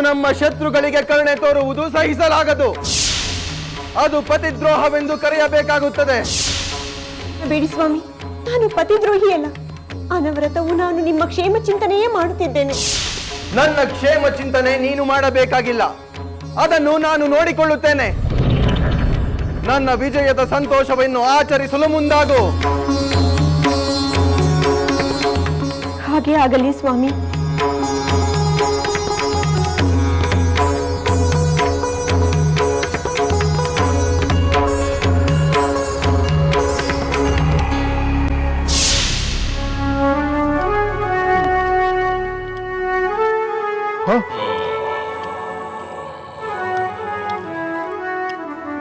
ನಮ್ಮ ಶತ್ರುಗಳಿಗೆ ಕರುಣೆ ತೋರುವುದು ಸಹಿಸಲಾಗದು. ಅದು ಪತಿದ್ರೋಹವೆಂದು ಕರೆಯಬೇಕಾಗುತ್ತದೆ. ಬೇಡಿ ಸ್ವಾಮಿ ನಾನು ಪತಿದ್ರೋಹಿಯಲ್ಲ. ಅನವರತವು ನಾನು ನಿಮ್ಮ ಕ್ಷೇಮ ಚಿಂತನೆಯೇ ಮಾಡುತ್ತಿದ್ದೇನೆ. ನನ್ನ ಕ್ಷೇಮ ಚಿಂತನೆ ನೀನು ಮಾಡಬೇಕಾಗಿಲ್ಲ. ಅದನ್ನು ನಾನು ನೋಡಿಕೊಳ್ಳುತ್ತೇನೆ. ನನ್ನ ವಿಜಯದ ಸಂತೋಷವನ್ನು ಆಚರಿಸಲು ಮುಂದಾಗು. ಹಾಗೆ ಆಗಲಿ ಸ್ವಾಮಿ.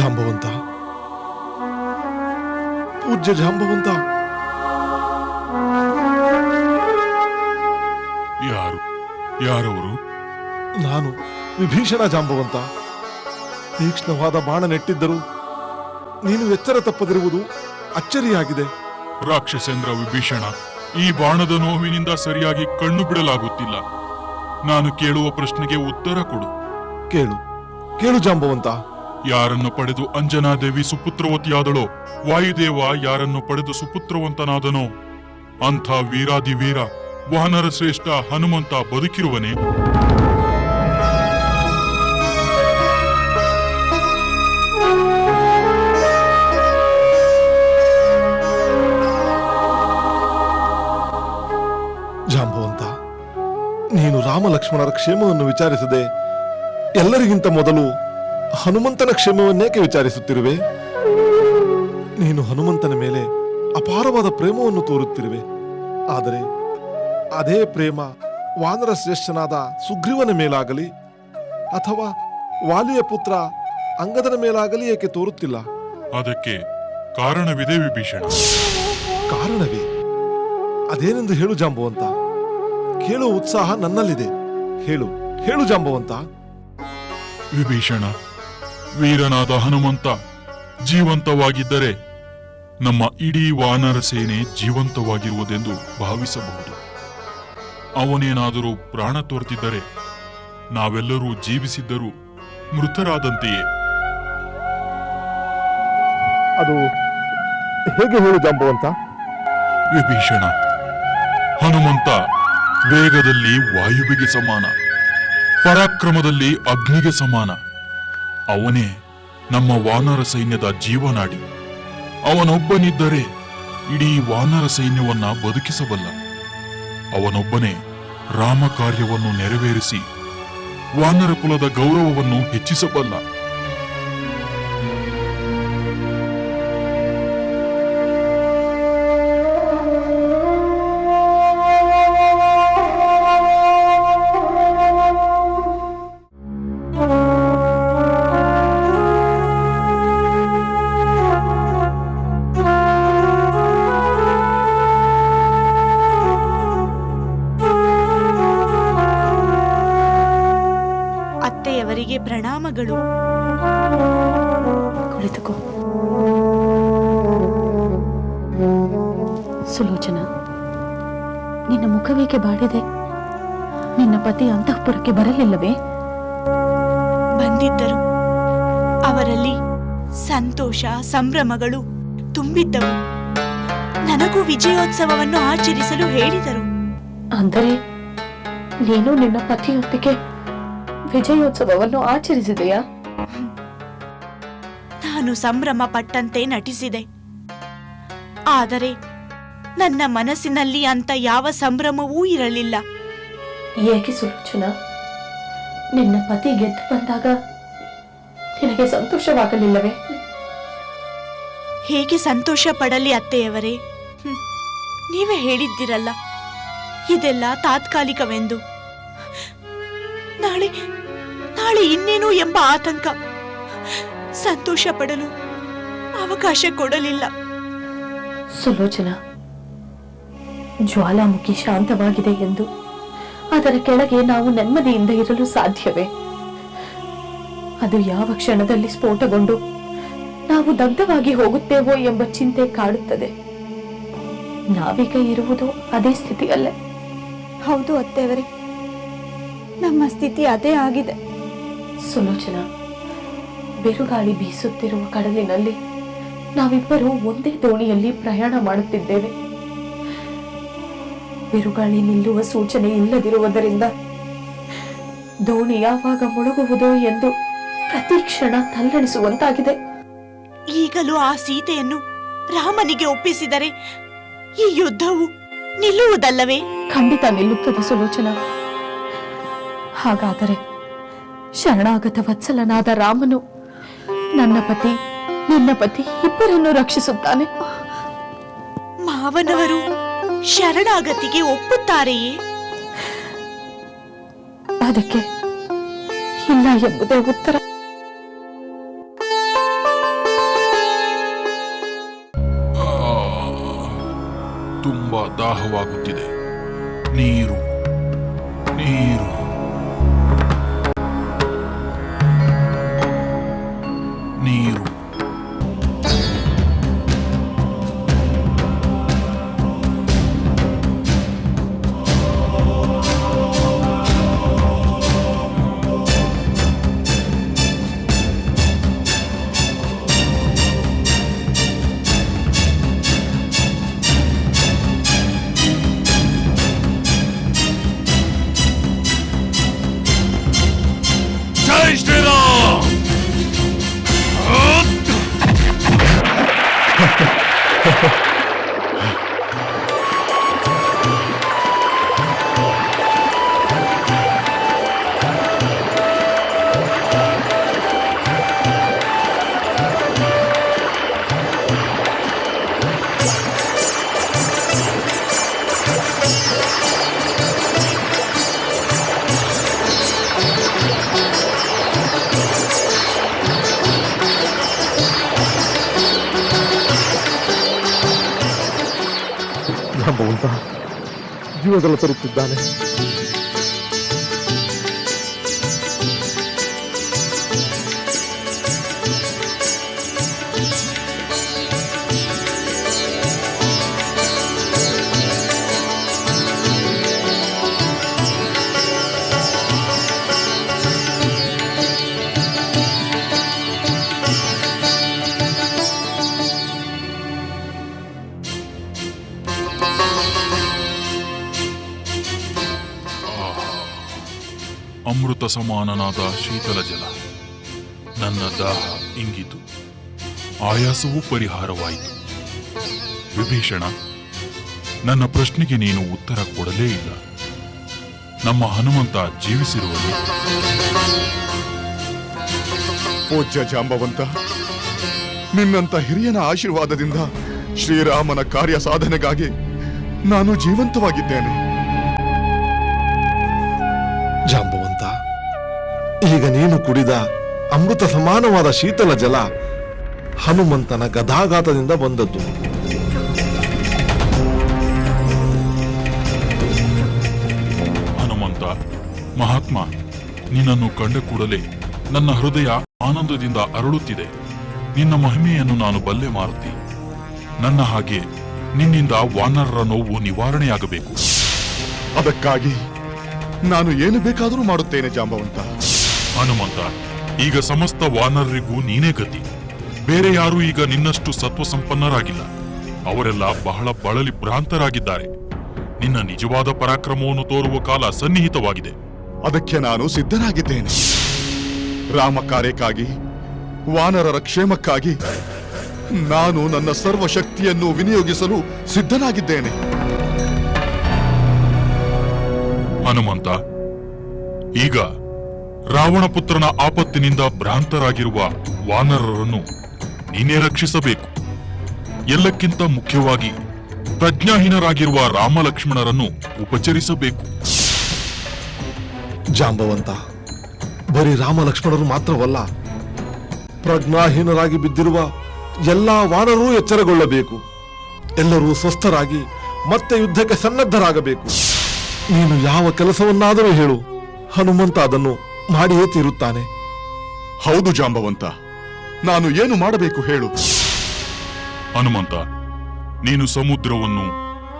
ಜಾಂಬವಂತ. ಪೂಜ್ಯ ಜಾಂಬವಂತ. ಯಾರು? ಯಾರವರು? ನಾನು ವಿಭೀಷಣ ಜಾಂಬವಂತ. ತೀಕ್ಷ್ಣವಾದ ಬಾಣ ನೆಟ್ಟಿದ್ದರು ನೀನು ಎಚ್ಚರ ತಪ್ಪದಿರುವುದು ಅಚ್ಚರಿಯಾಗಿದೆ. ರಾಕ್ಷಸೇಂದ್ರ ವಿಭೀಷಣ ಈ ಬಾಣದ ನೋವಿನಿಂದ ಸರಿಯಾಗಿ ಕಣ್ಣು ಬಿಡಲಾಗುತ್ತಿಲ್ಲ. ನಾನು ಕೇಳುವ ಪ್ರಶ್ನೆಗೆ ಉತ್ತರ ಕೊಡು. ಕೇಳು. ಕೇಳು ಜಾಂಬವಂತ. ಯಾರನ್ನು ಪಡೆದು ಅಂಜನಾದೇವಿ ಸುಪುತ್ರವತಿಯಾದಳೋ? ವಾಯುದೇವ ಯಾರನ್ನು ಪಡೆದು ಸುಪುತ್ರವಂತನಾದನೋ? ಅಂಥ ವೀರಾದಿ ವೀರ ವಾನರ ಶ್ರೇಷ್ಠ ಹನುಮಂತ ಬದುಕಿರುವನೇ? ಜಾಂಬುವಂತ, ನೀನು ರಾಮ ಲಕ್ಷ್ಮಣರ ಕ್ಷೇಮವನ್ನು ವಿಚಾರಿಸದೆ ಎಲ್ಲರಿಗಿಂತ ಮೊದಲು ಹನುಮಂತನ ಕ್ಷೇಮವನ್ನೇಕೆ ವಿಚಾರಿಸುತ್ತಿರುವೆ? ನೀನು ಹನುಮಂತನ ಮೇಲೆ ಅಪಾರವಾದ ಪ್ರೇಮವನ್ನು ತೋರುತ್ತಿರುವೆ. ಆದರೆ ಅದೇ ಪ್ರೇಮ ವಾನರ ಶ್ರೇಷ್ಠನಾದ ಸುಗ್ರೀವನ ಮೇಲಾಗಲಿ ಅಥವಾ ವಾಲಿಯ ಪುತ್ರ ಅಂಗದನ ಮೇಲಾಗಲಿ ಏಕೆ ತೋರುತ್ತಿಲ್ಲ? ಅದಕ್ಕೆ ಕಾರಣವಿದೆ ವಿಭೀಷಣ. ಕಾರಣವೇ? ಅದೇನೆಂದು ಹೇಳು ಜಾಂಬವಂತ. ಕೇಳುವ ಉತ್ಸಾಹ ನನ್ನಲ್ಲಿದೆ. ಹೇಳು ಹೇಳು ಜಾಂಬವಂತ. ವಿಭೀಷಣ ವೀರನಾದ ಹನುಮಂತ ಜೀವಂತವಾಗಿದ್ದರೆ ನಮ್ಮ ಇಡೀ ವಾನರ ಸೇನೆ ಜೀವಂತವಾಗಿರುವುದೆಂದು ಭಾವಿಸಬಹುದು. ಅವನೇನಾದರೂ ಪ್ರಾಣ ತೋರ್ತಿದ್ದರೆ ನಾವೆಲ್ಲರೂ ಜೀವಿಸಿದ್ದರೂ ಮೃತರಾದಂತೆಯೇ? ಅದು ಹೇಗೆ ಹೇಳು ಜಾಂಬವಂತ ವಿಭೀಷಣ ಹನುಮಂತ ವೇಗದಲ್ಲಿ ವಾಯುವಿಗೆ ಸಮಾನ ಪರಾಕ್ರಮದಲ್ಲಿ ಅಗ್ನಿಗೆ ಸಮಾನ. ಅವನೇ ನಮ್ಮ ವಾನರ ಸೈನ್ಯದ ಜೀವನಾಡಿ. ಅವನೊಬ್ಬನಿದ್ದರೆ ಇಡೀ ವಾನರ ಸೈನ್ಯವನ್ನ ಬದುಕಿಸಬಲ್ಲ. ಅವನೊಬ್ಬನೇ ರಾಮ ಕಾರ್ಯವನ್ನು ನೆರವೇರಿಸಿ ವಾನರ ಕುಲದ ಗೌರವವನ್ನು ಹೆಚ್ಚಿಸಬಲ್ಲ. ಅತ್ತೆಯವರಿಗೆ ಪ್ರಣಾಮಗಳು. ಕುಳಿತುಕೋ. ಸುಲೋಚನ ನಿನ್ನ ಮುಖವೇಕೆ ಬಾಡಿದೆ ನಿನ್ನ ಪತಿ ಅಂತಃಪುರಕ್ಕೆ ಬರಲಿಲ್ಲವೇ? ಬಂದಿದ್ದರು. ಅವರಲ್ಲಿ ಸಂತೋಷ ಸಂಭ್ರಮಗಳು ತುಂಬಿದ್ದವು. ನನಗೂ ವಿಜಯೋತ್ಸವವನ್ನು ಆಚರಿಸಲು ಹೇಳಿದರು. ಅಂದರೆ ನೀನು ನಿನ್ನ ಪತಿಯೊಂದಿಗೆ ವಿಜಯೋತ್ಸವವನ್ನು ಆಚರಿಸಿದೆಯಾ? ನಾನು ಸಂಭ್ರಮ ಪಟ್ಟಂತೆ ನಟಿಸಿದೆ. ಆದರೆ ನನ್ನ ಮನಸ್ಸಿನಲ್ಲಿ ಅಂತ ಯಾವ ಸಂಭ್ರಮವೂ ಇರಲಿಲ್ಲ. ಏಕೆ ಸುಲೋಚನ? ನಿನ್ನ ಪತಿ ಗೆದ್ದು ಬಂದಾಗ ನಿನಗೆ ಸಂತೋಷವಾಗಲಿಲ್ಲವೇ? ಹೇಗೆ ಸಂತೋಷ ಪಡಲಿ ಅತ್ತೆಯವರೇ. ನೀವೇ ಹೇಳಿದ್ದೀರಲ್ಲ. ಇದೆಲ್ಲ ತಾತ್ಕಾಲಿಕವೆಂದು. ನಾಳೆ ನಾಳೆ ಇನ್ನೇನು ಎಂಬ ಆತಂಕ. ಸಂತೋಷ ಪಡಲು ಅವಕಾಶ ಕೊಡಲಿಲ್ಲ. ಸುಲೋಚನ. ಜ್ವಾಲಾಮುಖಿ ಶಾಂತವಾಗಿದೆ ಎಂದು. ಅದರ ಕೆಳಗೆ ನಾವು ನೆಮ್ಮದಿಯಿಂದ ಇರಲು ಸಾಧ್ಯವೇ? ಅದು ಯಾವ ಕ್ಷಣದಲ್ಲಿ ಸ್ಫೋಟಗೊಂಡು ನಾವು ದಗ್ಧವಾಗಿ ಹೋಗುತ್ತೇವೋ ಎಂಬ ಚಿಂತೆ ಕಾಡುತ್ತದೆ. ನಾವೀಗ ಇರುವುದು ಅದೇ ಸ್ಥಿತಿಯಲ್ಲೇ. ಹೌದು ಅತ್ತೆಯವರೇ. ನಮ್ಮ ಸ್ಥಿತಿ ಅದೇ ಆಗಿದೆ. ಸುಲೋಚನ ಬಿರುಗಾಳಿ ಬೀಸುತ್ತಿರುವ ಕಡಲಿನಲ್ಲಿ ನಾವಿಬ್ಬರು ಒಂದೇ ದೋಣಿಯಲ್ಲಿ ಪ್ರಯಾಣ ಮಾಡುತ್ತಿದ್ದೇವೆ. ಬಿರುಗಾಳಿ ನಿಲ್ಲುವ ಸೂಚನೆ ಇಲ್ಲದಿರುವುದರಿಂದ ದೋಣಿ ಯಾವಾಗ ಮುಳುಗುವುದೋ ಎಂದು ಪ್ರತಿ ಕ್ಷಣ ತಲ್ಲಣಿಸುವಂತಾಗಿದೆ. ಈಗಲೂ ಆ ಸೀತೆಯನ್ನು ರಾಮನಿಗೆ ಒಪ್ಪಿಸಿದರೆ ಈ ಯುದ್ಧವು ನಿಲ್ಲುವುದಲ್ಲವೇ? ಖಂಡಿತ ನಿಲ್ಲುತ್ತದೆ ಸುಲೋಚನ. ಹಾಗಾದರೆ ಶರಣಾಗತ ವತ್ಸಲನಾದ ರಾಮನು ನನ್ನ ಪತಿ ನನ್ನ ಪತಿ ಇಬ್ಬರನ್ನು ರಕ್ಷಿಸುತ್ತಾನೆ. ಮಾವನವರು ಶರಣಾಗತಿಗೆ ಒಪ್ಪುತ್ತಾರೆಯೇ? ಅದಕ್ಕೆ ಇಲ್ಲ ಎಂಬುದೇ ಉತ್ತರ. ತುಂಬಾ ದಾಹವಾಗುತ್ತಿದೆ. ನೀರು ನೀರು ಜಾಂಬವಂತ ಜೀವದಲ್ಲ ತರುತ್ತಿದ್ದಾನೆ ಅಮೃತ ಸಮಾನನಾದ ಶೀತಲ ಜಲ. ನನ್ನ ದಾಹ ಇಂಗಿತು. ಆಯಾಸವೂ ಪರಿಹಾರವಾಯಿತು. ವಿಭೀಷಣ, ನನ್ನ ಪ್ರಶ್ನೆಗೆ ನೀನು ಉತ್ತರ ಕೊಡಲೇ ಇಲ್ಲ. ನಮ್ಮ ಹನುಮಂತ ಜೀವಿಸಿರುವನು. ಪೂಜ್ಯ ಜಾಂಬವಂತ, ನಿನ್ನಂತ ಹಿರಿಯನ ಆಶೀರ್ವಾದದಿಂದ ಶ್ರೀರಾಮನ ಕಾರ್ಯ ಸಾಧನೆಗಾಗಿ ನಾನು ಜೀವಂತವಾಗಿದ್ದೇನೆ. ಈಗ ನೀನು ಕುಡಿದ ಅಮೃತ ಸಮಾನವಾದ ಶೀತಲ ಜಲ ಹನುಮಂತನ ಗದಾಘಾತದಿಂದ ಬಂದದ್ದು. ಹನುಮಂತ ಮಹಾತ್ಮ ನಿನ್ನನ್ನು ಕಂಡ ಕೂಡಲೇ ನನ್ನ ಹೃದಯ ಆನಂದದಿಂದ ಅರಳುತ್ತಿದೆ. ನಿನ್ನ ಮಹಿಮೆಯನ್ನು ನಾನು ಬಲ್ಲೆ ಮಾರುತ್ತಿ. ನನ್ನ ಹಾಗೆ ನಿನ್ನಿಂದ ವಾನರರ ನೋವು ನಿವಾರಣೆಯಾಗಬೇಕು. ಅದಕ್ಕಾಗಿ ನಾನು ಏನು ಬೇಕಾದರೂ ಮಾಡುತ್ತೇನೆ ಜಾಂಬವಂತ. ಹನುಮಂತ ಈಗ ಸಮಸ್ತ ವಾನರರಿಗೂ ನೀನೇ ಗತಿ. ಬೇರೆ ಯಾರೂ ಈಗ ನಿನ್ನಷ್ಟು ಸತ್ವ ಸಂಪನ್ನರಾಗಿಲ್ಲ ಅವರೆಲ್ಲ ಬಹಳ ಬಳಲಿ ಭ್ರಾಂತರಾಗಿದ್ದಾರೆ. ನಿನ್ನ ನಿಜವಾದ ಪರಾಕ್ರಮವನ್ನು ತೋರುವ ಕಾಲ ಸನ್ನಿಹಿತವಾಗಿದೆ. ಅದಕ್ಕೆ ನಾನು ಸಿದ್ಧನಾಗಿದ್ದೇನೆ. ರಾಮ ಕಾರ್ಯಕ್ಕಾಗಿ ವಾನರರ ಕ್ಷೇಮಕ್ಕಾಗಿ ನಾನು ನನ್ನ ಸರ್ವ ಶಕ್ತಿಯನ್ನು ವಿನಿಯೋಗಿಸಲು ಸಿದ್ಧನಾಗಿದ್ದೇನೆ. ಹನುಮಂತ ಈಗ ರಾವಣ ಪುತ್ರನ ಆಪತ್ತಿನಿಂದ ಭ್ರಾಂತರಾಗಿರುವ ವಾನರರನ್ನು ನೀನೇ ರಕ್ಷಿಸಬೇಕು. ಎಲ್ಲಕ್ಕಿಂತ ಮುಖ್ಯವಾಗಿ ಪ್ರಜ್ಞಾಹೀನರಾಗಿರುವ ರಾಮಲಕ್ಷ್ಮಣರನ್ನು ಉಪಚರಿಸಬೇಕು. ಜಾಂಬವಂತ, ಬರೀ ರಾಮಲಕ್ಷ್ಮಣರು ಮಾತ್ರವಲ್ಲ, ಪ್ರಜ್ಞಾಹೀನರಾಗಿ ಬಿದ್ದಿರುವ ಎಲ್ಲಾ ವಾನರೂ ಎಚ್ಚರಗೊಳ್ಳಬೇಕು. ಎಲ್ಲರೂ ಸ್ವಸ್ಥರಾಗಿ ಮತ್ತೆ ಯುದ್ಧಕ್ಕೆ ಸನ್ನದ್ಧರಾಗಬೇಕು. ನೀನು ಯಾವ ಕೆಲಸವನ್ನಾದರೂ ಹೇಳು, ಹನುಮಂತ ಅದನ್ನು ಮಾಡಿಯೇ ತೀರುತ್ತಾನೆ. ಹೌದು ಜಾಂಬವಂತ ನಾನು ಏನು ಮಾಡಬೇಕು ಹೇಳು. ಹನುಮಂತ ನೀನು ಸಮುದ್ರವನ್ನು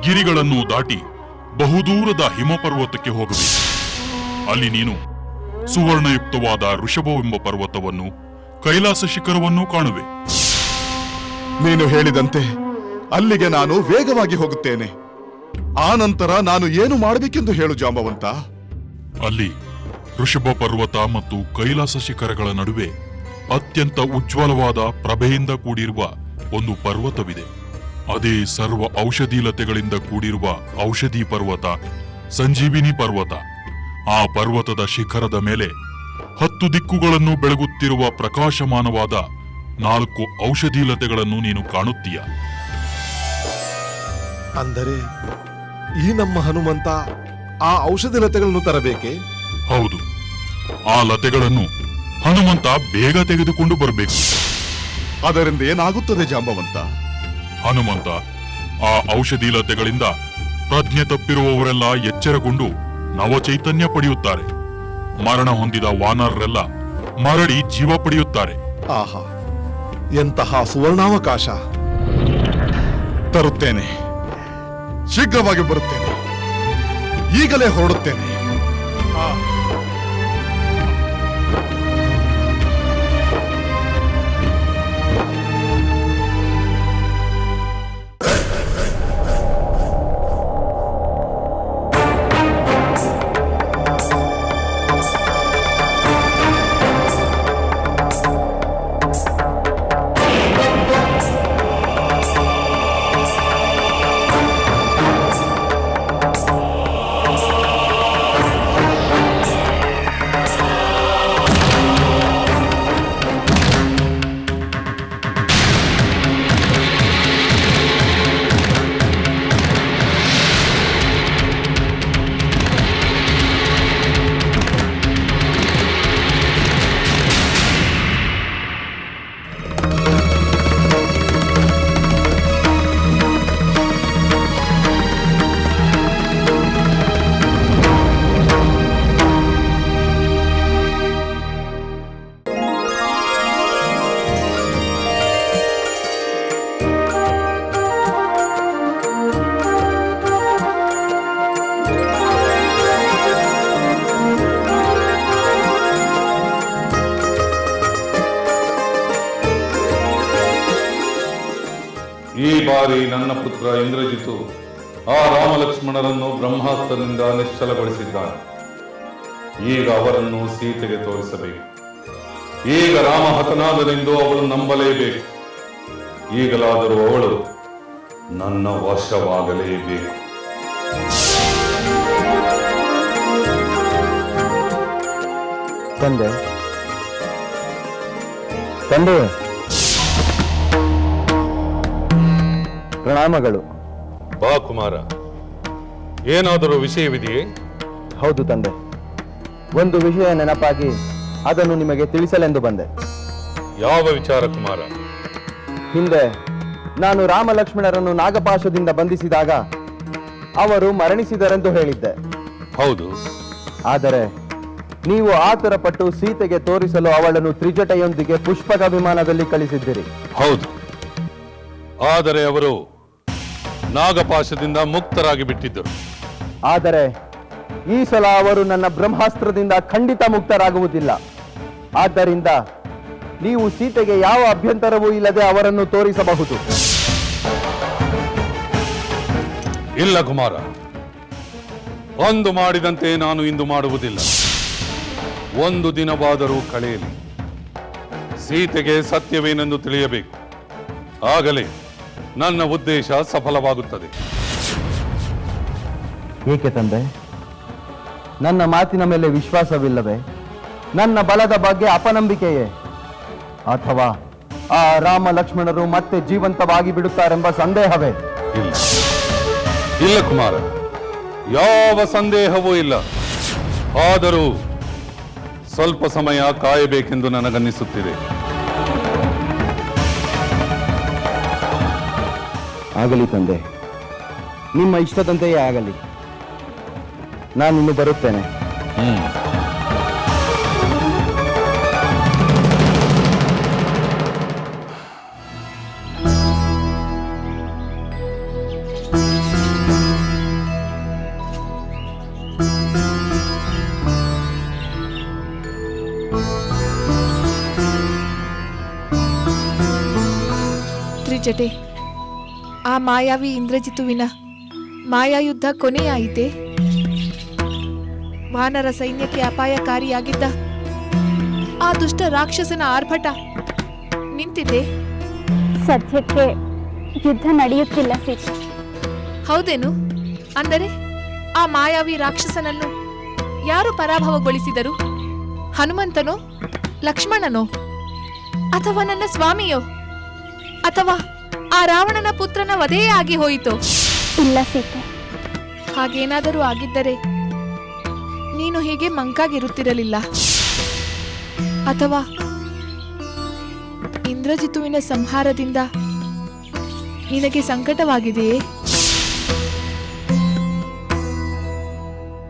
ಗಿರಿಗಳನ್ನು ದಾಟಿ ಬಹುದೂರದ ಹಿಮಪರ್ವತಕ್ಕೆ ಹೋಗಬೇಕು. ಅಲ್ಲಿ ನೀನು ಸುವರ್ಣಯುಕ್ತವಾದ ಋಷಭವೆಂಬ ಪರ್ವತವನ್ನು ಕೈಲಾಸ ಶಿಖರವನ್ನು ಕಾಣುವೆ. ನೀನು ಹೇಳಿದಂತೆ ಅಲ್ಲಿಗೆ ನಾನು ವೇಗವಾಗಿ ಹೋಗುತ್ತೇನೆ. ಆ ನಂತರ ನಾನು ಏನು ಮಾಡಬೇಕೆಂದು ಹೇಳು ಜಾಂಬವಂತ. ಅಲ್ಲಿ ಋಷಭ ಪರ್ವತ ಮತ್ತು ಕೈಲಾಸ ಶಿಖರಗಳ ನಡುವೆ ಅತ್ಯಂತ ಉಜ್ವಲವಾದ ಪ್ರಭೆಯಿಂದ ಕೂಡಿರುವ ಒಂದು ಪರ್ವತವಿದೆ. ಅದೇ ಸರ್ವ ಔಷಧೀಲತೆಗಳಿಂದ ಕೂಡಿರುವ ಔಷಧಿ ಪರ್ವತ, ಸಂಜೀವಿನಿ ಪರ್ವತ. ಆ ಪರ್ವತದ ಶಿಖರದ ಮೇಲೆ ಹತ್ತು ದಿಕ್ಕುಗಳನ್ನು ಬೆಳಗುತ್ತಿರುವ ಪ್ರಕಾಶಮಾನವಾದ ನಾಲ್ಕು ಔಷಧೀಲತೆಗಳನ್ನು ನೀನು ಕಾಣುತ್ತೀಯ. ಅಂದರೆ ಈ ನಮ್ಮ ಹನುಮಂತ ಆ ಔಷಧಿ ಲತೆಗಳನ್ನು ತರಬೇಕೆ? ಹೌದು. ಆ ಲತೆಗಳನ್ನು ಹನುಮಂತ ಬೇಗ ತೆಗೆದುಕೊಂಡು ಬರಬೇಕು. ಅದರಿಂದ ಏನಾಗುತ್ತದೆ ಜಾಂಬವಂತ? ಹನುಮಂತ ಆ ಔಷಧಿ ಲತೆಗಳಿಂದ ಪ್ರಜ್ಞೆ ತಪ್ಪಿರುವವರೆಲ್ಲ ಎಚ್ಚರಗೊಂಡು ನವಚೈತನ್ಯ ಪಡೆಯುತ್ತಾರೆ. ಮರಣ ಹೊಂದಿದ ವಾನರರೆಲ್ಲ ಮರಳಿ ಜೀವ ಪಡೆಯುತ್ತಾರೆ. ಆಹಾ ಎಂತಹ ಸುವರ್ಣಾವಕಾಶ. ತರುತ್ತೇನೆ. ಶೀಘ್ರವಾಗಿ ಬರುತ್ತೇನೆ. ಈಗಲೇ ಹೊರಡುತ್ತೇನೆ. ಆ, ಈ ನನ್ನ ಪುತ್ರ ಇಂದ್ರಜಿತು ಆ ರಾಮಲಕ್ಷ್ಮಣರನ್ನು ಬ್ರಹ್ಮಾಸ್ತ್ರದಿಂದ ನಿಶ್ಚಲಗೊಳಿಸಿದ್ದಾನೆ. ಈಗ ಅವರನ್ನು ಸೀತೆಗೆ ತೋರಿಸಬೇಕು. ಈಗ ರಾಮ ಹತನಾದನೆಂದು ಅವಳು ನಂಬಲೇಬೇಕು. ಈಗಲಾದರೂ ಅವಳು ನನ್ನ ವಶವಾಗಲೇಬೇಕು. ತಂದೆ ತಂದೆ ಪ್ರಣಾಮಗಳು. ಬಾ ಕುಮಾರ. ಏನಾದರೂ ವಿಷಯವಿದೆಯೇ? ಹೌದು ತಂದೆ. ಒಂದು ವಿಷಯ ನೆನಪಾಗಿ ಅದನ್ನು ನಿಮಗೆ ತಿಳಿಸಲೆಂದು ಬಂದೆ. ಯಾವ ವಿಚಾರ ಕುಮಾರ? ಹಿಂದೆ ನಾನು ರಾಮ ಲಕ್ಷ್ಮಣರನ್ನು ನಾಗಪಾಶದಿಂದ ಬಂಧಿಸಿದಾಗ ಅವರು ಮರಣಿಸಿದರೆಂದು ಹೇಳಿದ್ದೆ. ಹೌದು. ಆದರೆ ನೀವು ಆತುರ ಪಟ್ಟು ಸೀತೆಗೆ ತೋರಿಸಲು ಅವಳನ್ನು ತ್ರಿಜಟೆಯೊಂದಿಗೆ ಪುಷ್ಪಕ ವಿಮಾನದಲ್ಲಿ ಕಳಿಸಿದ್ದೀರಿ. ಹೌದು. ಆದರೆ ಅವರು ನಾಗಪಾಶದಿಂದ ಮುಕ್ತರಾಗಿ ಬಿಟ್ಟಿದ್ದರು. ಆದರೆ ಈ ಸಲ ಅವರು ನನ್ನ ಬ್ರಹ್ಮಾಸ್ತ್ರದಿಂದ ಖಂಡಿತ ಮುಕ್ತರಾಗುವುದಿಲ್ಲ. ಆದ್ದರಿಂದ ನೀವು ಸೀತೆಗೆ ಯಾವ ಅಭ್ಯಂತರವೂ ಇಲ್ಲದೆ ಅವರನ್ನು ತೋರಿಸಬಹುದು. ಇಲ್ಲ ಕುಮಾರ. ಒಂದು ಮಾಡಿದಂತೆ ನಾನು ಇಂದು ಮಾಡುವುದಿಲ್ಲ. ಒಂದು ದಿನವಾದರೂ ಕಳೆಯಲಿ. ಸೀತೆಗೆ ಸತ್ಯವೇನೆಂದು ತಿಳಿಯಬೇಕು. ಆಗಲೇ. ನನ್ನ ಉದ್ದೇಶ ಸಫಲವಾಗುತ್ತದೆ. ಏಕೆ ತಂದೆ? ನನ್ನ ಮಾತಿನ ಮೇಲೆ ವಿಶ್ವಾಸವಿಲ್ಲವೇ? ನನ್ನ ಬಲದ ಬಗ್ಗೆ ಅಪನಂಬಿಕೆಯೇ? ಅಥವಾ ಆ ರಾಮ ಲಕ್ಷ್ಮಣರು ಮತ್ತೆ ಜೀವಂತವಾಗಿ ಬಿಡುತ್ತಾರೆಂಬ ಸಂದೇಹವೇ? ಇಲ್ಲ. ಇಲ್ಲ ಕುಮಾರ. ಯಾವ ಸಂದೇಹವೂ ಇಲ್ಲ. ಆದರೂ ಸ್ವಲ್ಪ ಸಮಯ ಕಾಯಬೇಕೆಂದು ನನಗನ್ನಿಸುತ್ತಿದೆ. ಆಗಲಿ ತಂದೆ. ನಿಮ್ಮ ಇಷ್ಟದಂತೆಯೇ ಆಗಲಿ. ನಾನು ಇನ್ನು ಬರುತ್ತೇನೆ. ತ್ರಿಜಟೆ ಆ ಮಾಯಾವಿ ಇಂದ್ರಜಿತುವಿನ ಮಾಯಾಯುದ್ಧ ಕೊನೆಯಾಯಿತೆ? ವಾನರ ಸೈನ್ಯಕ್ಕೆ ಅಪಾಯಕಾರಿಯಾಗಿದ್ದ ಆ ದುಷ್ಟ ರಾಕ್ಷಸನ ಆರ್ಭಟ ನಿಂತಿದೆ? ಸದ್ಯಕ್ಕೆ ಯುದ್ಧ ನಡೆಯುತ್ತಿಲ್ಲ ಸೀತೆ. ಹೌದೇನು? ಅಂದರೆ ಆ ಮಾಯಾವಿ ರಾಕ್ಷಸನನ್ನು ಯಾರು ಪರಾಭವಗೊಳಿಸಿದರು? ಹನುಮಂತನೋ ಲಕ್ಷ್ಮಣನೋ ಅಥವಾ ನನ್ನ ಸ್ವಾಮಿಯೋ ಅಥವಾ ಆ ರಾವಣನ ಪುತ್ರನ ವಧೆಯೇ ಆಗಿ ಹೋಯಿತು. ಇಲ್ಲ ಸೀತೆ. ಹಾಗೇನಾದರೂ ಆಗಿದ್ದರೆ ನೀನು ಹೀಗೆ ಮಂಕಾಗಿರುತ್ತಿರಲಿಲ್ಲ. ಅಥವಾ ಇಂದ್ರಜಿತುವಿನ ಸಂಹಾರದಿಂದ ನಿನಗೆ ಸಂಕಟವಾಗಿದೆಯೇ?